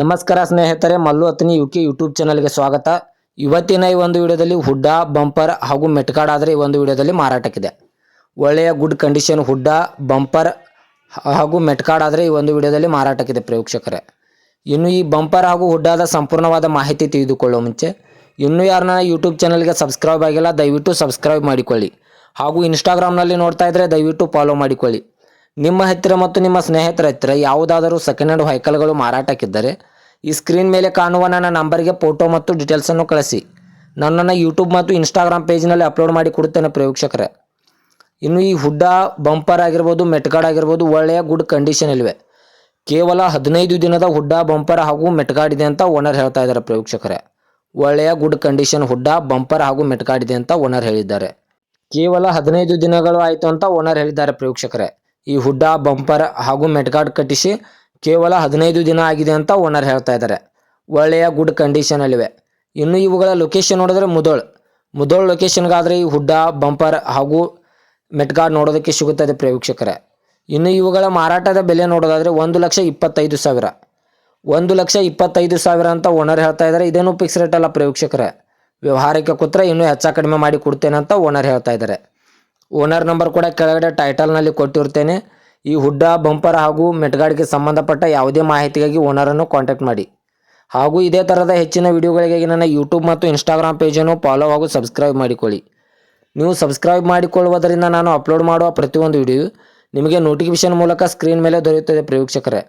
ನಮಸ್ಕಾರ ಸ್ನೇಹಿತರೆ, Mallu Athni U K YouTube ಚಾನಲ್ಗೆ ಸ್ವಾಗತ. ಇವತ್ತಿನ ಈ ಒಂದು ವಿಡಿಯೋದಲ್ಲಿ ಹುಡ್ಡ, ಬಂಪರ್ ಹಾಗೂ ಮೆಟ್ಕಾಡ್ ಆದರೆ ಈ ಒಂದು ವಿಡಿಯೋದಲ್ಲಿ ಮಾರಾಟಕ್ಕಿದೆ. ಒಳ್ಳೆಯ ಗುಡ್ ಕಂಡೀಷನ್ ಹುಡ್ಡ, ಬಂಪರ್ ಹಾಗೂ ಮೆಟ್ಕಾಡ್ ಆದರೆ ಈ ಒಂದು ವಿಡಿಯೋದಲ್ಲಿ ಮಾರಾಟಕ್ಕಿದೆ ಪ್ರೇಕ್ಷಕರೇ. ಇನ್ನು ಈ ಬಂಪರ್ ಹಾಗೂ ಹುಡ್ಡಾದ ಸಂಪೂರ್ಣವಾದ ಮಾಹಿತಿ ತಿಳಿದುಕೊಳ್ಳೋ ಮುಂಚೆ, ಇನ್ನೂ ಯಾರನ್ನ ಯೂಟ್ಯೂಬ್ ಚಾನಲ್ಗೆ ಸಬ್ಸ್ಕ್ರೈಬ್ ಆಗಿಲ್ಲ, ದಯವಿಟ್ಟು ಸಬ್ಸ್ಕ್ರೈಬ್ ಮಾಡಿಕೊಳ್ಳಿ. ಹಾಗೂ ಇನ್ಸ್ಟಾಗ್ರಾಮ್ನಲ್ಲಿ ನೋಡ್ತಾ ಇದ್ದರೆ ದಯವಿಟ್ಟು ಫಾಲೋ ಮಾಡಿಕೊಳ್ಳಿ. ನಿಮ್ಮ ಹತ್ತಿರ ಮತ್ತು ನಿಮ್ಮ ಸ್ನೇಹಿತರ ಹತ್ತಿರ ಯಾವುದಾದರೂ ಸೆಕೆಂಡ್ ಹ್ಯಾಂಡ್ ವೆಹಿಕಲ್ಗಳು ಮಾರಾಟಕ್ಕಿದ್ದರೆ ಈ ಸ್ಕ್ರೀನ್ ಮೇಲೆ ಕಾಣುವ ನನ್ನ ನಂಬರ್ಗೆ ಫೋಟೋ ಮತ್ತು ಡೀಟೇಲ್ಸನ್ನು ಕಳಿಸಿ. ನನ್ನನ್ನು ಯೂಟ್ಯೂಬ್ ಮತ್ತು ಇನ್ಸ್ಟಾಗ್ರಾಮ್ ಪೇಜ್ನಲ್ಲಿ ಅಪ್ಲೋಡ್ ಮಾಡಿ ಕೊಡುತ್ತೇನೆ ಪ್ರೇಕ್ಷಕರೇ. ಇನ್ನು ಈ ಹುಡ್ಡ ಬಂಪರ್ ಆಗಿರ್ಬೋದು ಮೆಟ್ಗಾಡ್ ಆಗಿರ್ಬೋದು, ಒಳ್ಳೆಯ ಗುಡ್ ಕಂಡೀಷನ್ ಕಂಡೀಷನಲ್ಲಿವೆ ಕೇವಲ ಹದಿನೈದು ದಿನದ ಹುಡ್ಡ ಬಂಪರ್ ಹಾಗೂ ಮೆಟ್ಗಾಡ್ ಇದೆ ಅಂತ ಓನರ್ ಹೇಳ್ತಾ ಇದ್ದಾರೆ ಪ್ರೇಕ್ಷಕರೇ. ಒಳ್ಳೆಯ ಗುಡ್ ಕಂಡೀಷನ್ ಹುಡ್ಡ ಬಂಪರ್ ಹಾಗೂ ಮೆಟ್ಗಾಡ್ ಇದೆ ಅಂತ ಓನರ್ ಹೇಳಿದ್ದಾರೆ. ಕೇವಲ ಹದಿನೈದು ದಿನಗಳು ಆಯಿತು ಅಂತ ಓನರ್ ಹೇಳಿದ್ದಾರೆ ಪ್ರೇಕ್ಷಕರೇ. ಈ ಹುಡ್ಡ, ಬಂಪರ್ ಹಾಗೂ ಮೆಟ್ಗಾಡ್ ಕಟ್ಟಿಸಿ ಕೇವಲ ಹದಿನೈದು ದಿನ ಆಗಿದೆ ಅಂತ ಓನರ್ ಹೇಳ್ತಾ ಇದ್ದಾರೆ. ಒಳ್ಳೆಯ ಗುಡ್ ಕಂಡೀಷನಲ್ಲಿವೆ ಇನ್ನು ಇವುಗಳ ಲೊಕೇಶನ್ ನೋಡಿದ್ರೆ ಮುದೋಳ್. ಮುದೋಳ್ ಲೊಕೇಶನ್ಗಾದ್ರೆ ಈ ಹುಡ್ಡ, ಬಂಪರ್ ಹಾಗೂ ಮೆಟ್ಗಾಡ್ ನೋಡೋದಕ್ಕೆ ಸಿಗುತ್ತದೆ ಪ್ರೇಕ್ಷಕರೇ. ಇನ್ನು ಇವುಗಳ ಮಾರಾಟದ ಬೆಲೆ ನೋಡೋದಾದರೆ ಒಂದು ಲಕ್ಷ ಇಪ್ಪತ್ತೈದು ಸಾವಿರ. ಒಂದು ಲಕ್ಷ ಇಪ್ಪತ್ತೈದು ಸಾವಿರ ಅಂತ ಓನರ್ ಹೇಳ್ತಾ ಇದ್ದಾರೆ. ಇದೇನು ಫಿಕ್ಸ್ ರೇಟ್ ಅಲ್ಲ ಪ್ರೇಕ್ಷಕರೇ. ವ್ಯವಹಾರಕ್ಕೆ ಕೂತ್ರೆ ಇನ್ನೂ ಹೆಚ್ಚು ಕಡಿಮೆ ಮಾಡಿ ಕೊಡ್ತೇನೆ ಅಂತ ಓನರ್ ಹೇಳ್ತಾ ಇದ್ದಾರೆ. ಓನರ್ ನಂಬರ್ ಕೂಡ ಕೆಳಗಡೆ ಟೈಟಲ್ನಲ್ಲಿ ಕೊಟ್ಟಿರ್ತೇನೆ. ಈ ಹುಡ್ಡ, ಬಂಪರ್ ಹಾಗೂ ಮೆಟ್ಗಾಡಿಗೆ ಸಂಬಂಧಪಟ್ಟ ಯಾವುದೇ ಮಾಹಿತಿಗಾಗಿ ಓನರನ್ನು ಕಾಂಟ್ಯಾಕ್ಟ್ ಮಾಡಿ. ಹಾಗೂ ಇದೇ ಥರದ ಹೆಚ್ಚಿನ ವಿಡಿಯೋಗಳಿಗಾಗಿ ನನ್ನ ಯೂಟ್ಯೂಬ್ ಮತ್ತು ಇನ್ಸ್ಟಾಗ್ರಾಮ್ ಪೇಜನ್ನು ಫಾಲೋ ಹಾಗೂ ಸಬ್ಸ್ಕ್ರೈಬ್ ಮಾಡಿಕೊಳ್ಳಿ. ನೀವು ಸಬ್ಸ್ಕ್ರೈಬ್ ಮಾಡಿಕೊಳ್ಳುವುದರಿಂದ ನಾನು ಅಪ್ಲೋಡ್ ಮಾಡುವ ಪ್ರತಿಯೊಂದು ವಿಡಿಯೋ ನಿಮಗೆ ನೋಟಿಫಿಕೇಶನ್ ಮೂಲಕ ಸ್ಕ್ರೀನ್ ಮೇಲೆ ದೊರೆಯುತ್ತದೆ ಪ್ರೇಕ್ಷಕರೇ